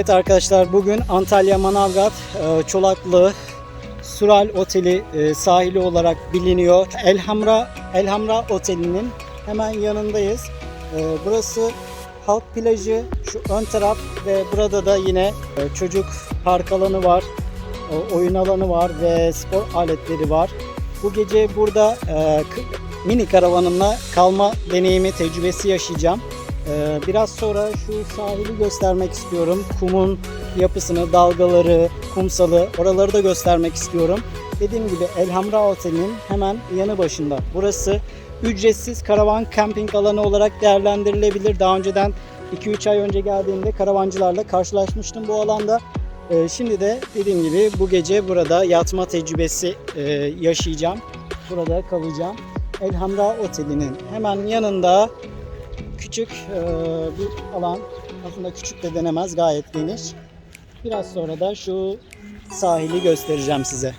Evet arkadaşlar bugün Antalya Manavgat e, Çolaklı Sural Oteli e, sahili olarak biliniyor. Elhamra Elhamra Oteli'nin hemen yanındayız. E, Burası halk plajı şu ön taraf ve burada da yine çocuk park alanı var. Oyun alanı var ve spor aletleri var. Bu gece burada mini karavanımla kalma deneyimi tecrübesi yaşayacağım. Ee, Biraz sonra şu sahili göstermek istiyorum. Kumun yapısını, dalgaları, kumsalı oraları da göstermek istiyorum. Dediğim gibi Elhamra Oteli'nin hemen yanı başında. Burası ücretsiz karavan kamping alanı olarak değerlendirilebilir. Daha önceden 2-3 ay önce geldiğimde karavancılarla karşılaşmıştım bu alanda. Ee, Şimdi de dediğim gibi bu gece burada yatma tecrübesi e, yaşayacağım. Burada kalacağım. Elhamra Oteli'nin hemen yanında küçük e, bir alan. Aslında küçük de denemez gayet geniş. Biraz sonra da şu sahili göstereceğim size.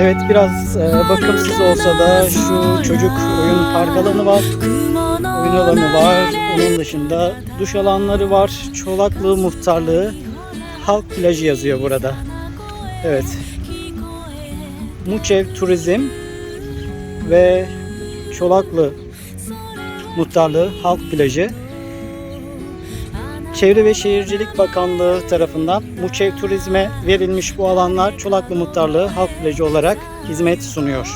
Evet biraz e, bakımsız olsa da şu çocuk oyun park alanı var. Oyun alanı var. Onun dışında duş alanları var. Çolaklı Muhtarlığı Halk Plajı yazıyor burada. Evet. Muçev Turizm ve Çolaklı Muhtarlığı Halk Plajı Çevre ve Şehircilik Bakanlığı tarafından Muçev Turizm'e verilmiş bu alanlar Çolaklı Muhtarlığı Halk Plajı olarak hizmet sunuyor.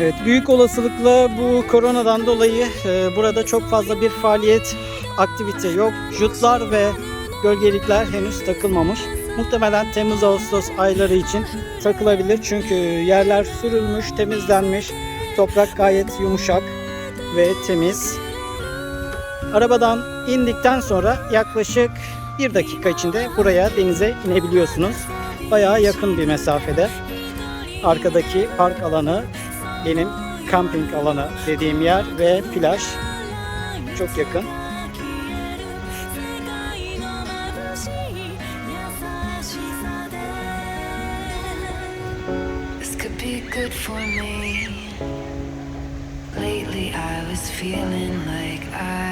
Evet, büyük olasılıkla bu koronadan dolayı e, burada çok fazla bir faaliyet, aktivite yok. Jutlar ve gölgelikler henüz takılmamış. Muhtemelen Temmuz-Ağustos ayları için takılabilir. Çünkü yerler sürülmüş, temizlenmiş. Toprak gayet yumuşak ve temiz. Arabadan indikten sonra yaklaşık bir dakika içinde buraya denize inebiliyorsunuz. Bayağı yakın bir mesafede. Arkadaki park alanı benim kamping alanı dediğim yer ve plaj çok yakın. Good for me. Lately, I was feeling like I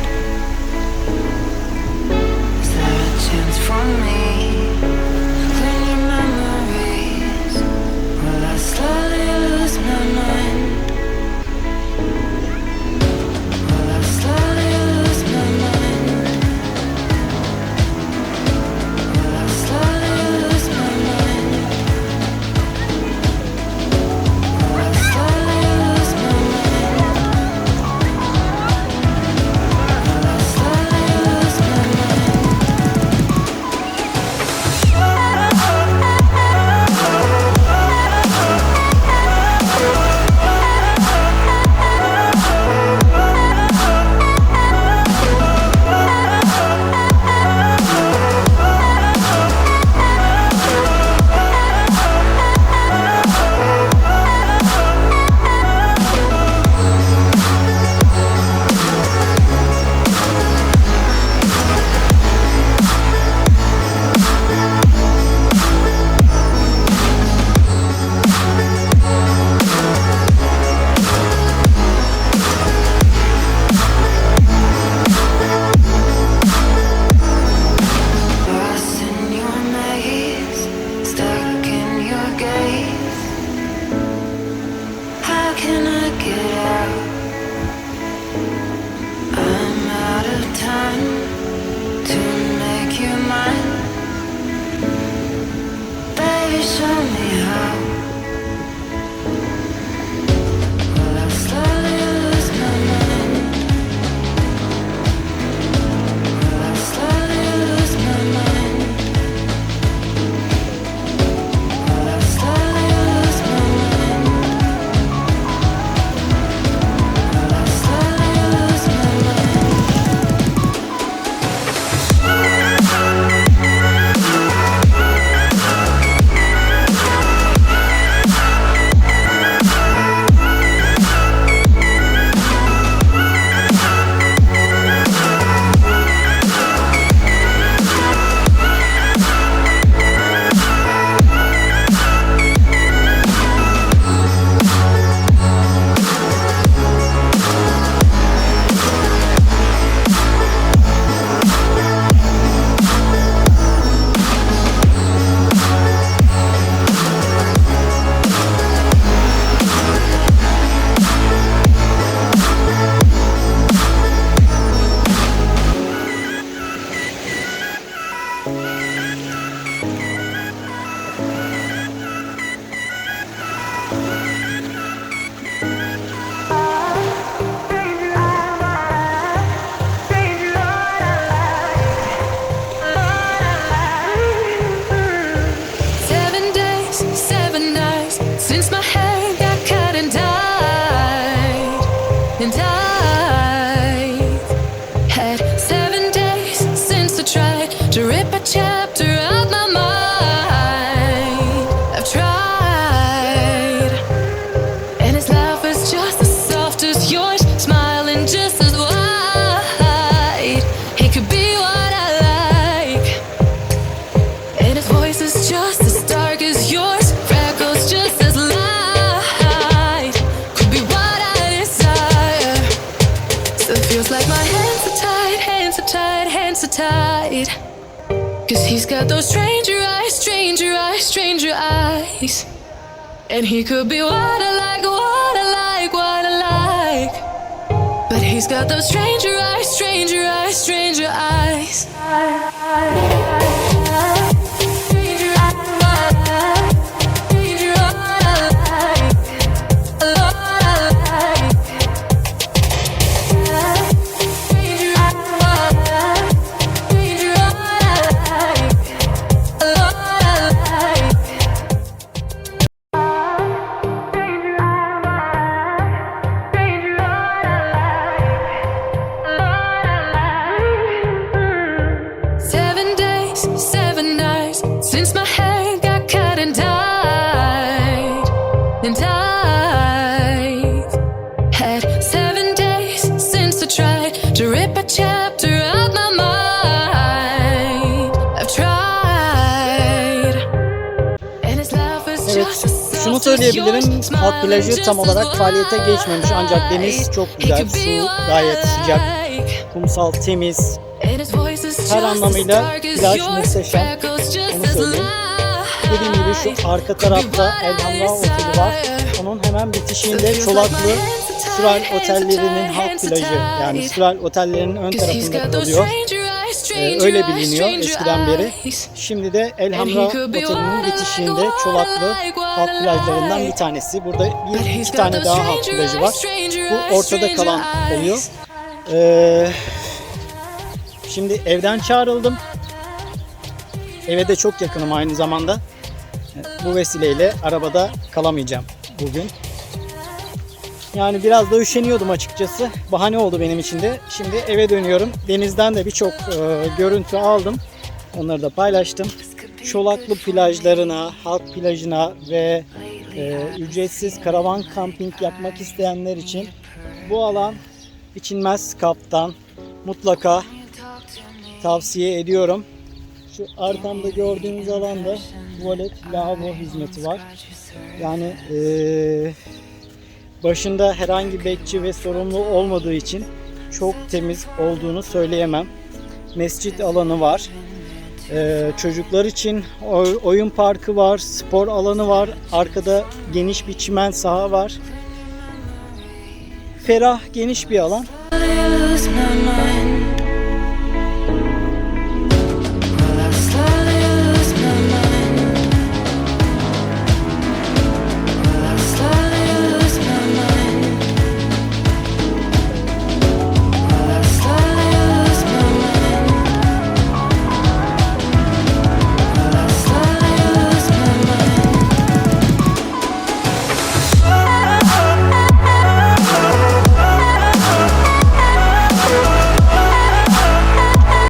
Like my hands are tied, hands are tied, hands are tied. Cause he's got those stranger eyes, stranger eyes, stranger eyes. And he could be what I like, what I like, what I like. But he's got those stranger eyes, stranger eyes, stranger eyes. Seven Evet, şunu söyleyebilirim. Halk plajı tam olarak faaliyete geçmemiş ancak deniz çok güzel, su gayet sıcak. Kumsal temiz. Her anlamıyla plaj muhteşem. Onu söyleyeyim. Dediğim gibi şu arka tarafta Elhamra Oteli var. Onun hemen bitişiğinde Çolaklı Süral Otellerinin halk plajı yani Süral Otellerinin ön tarafında kalıyor. Ee, öyle biliniyor eskiden beri. Şimdi de Elhamra Oteli'nin bitişiğinde Çolaklı halk plajlarından bir tanesi. Burada bir iki tane daha halk plajı var. Bu ortada kalan oluyor. Ee, şimdi evden çağrıldım. Eve de çok yakınım aynı zamanda. Bu vesileyle arabada kalamayacağım bugün. Yani biraz da üşeniyordum açıkçası. Bahane oldu benim için de. Şimdi eve dönüyorum. Denizden de birçok e, görüntü aldım. Onları da paylaştım. Çolaklı plajlarına, halk plajına ve e, ücretsiz karavan kamping yapmak isteyenler için bu alan biçilmez kaptan mutlaka tavsiye ediyorum. Şu arkamda gördüğünüz alanda tuvalet, lavabo hizmeti var. Yani eee, başında herhangi bekçi ve sorumlu olmadığı için çok temiz olduğunu söyleyemem. Mescit alanı var. Eee, çocuklar için oy- oyun parkı var, spor alanı var. Arkada geniş bir çimen saha var. Ferah, geniş bir alan.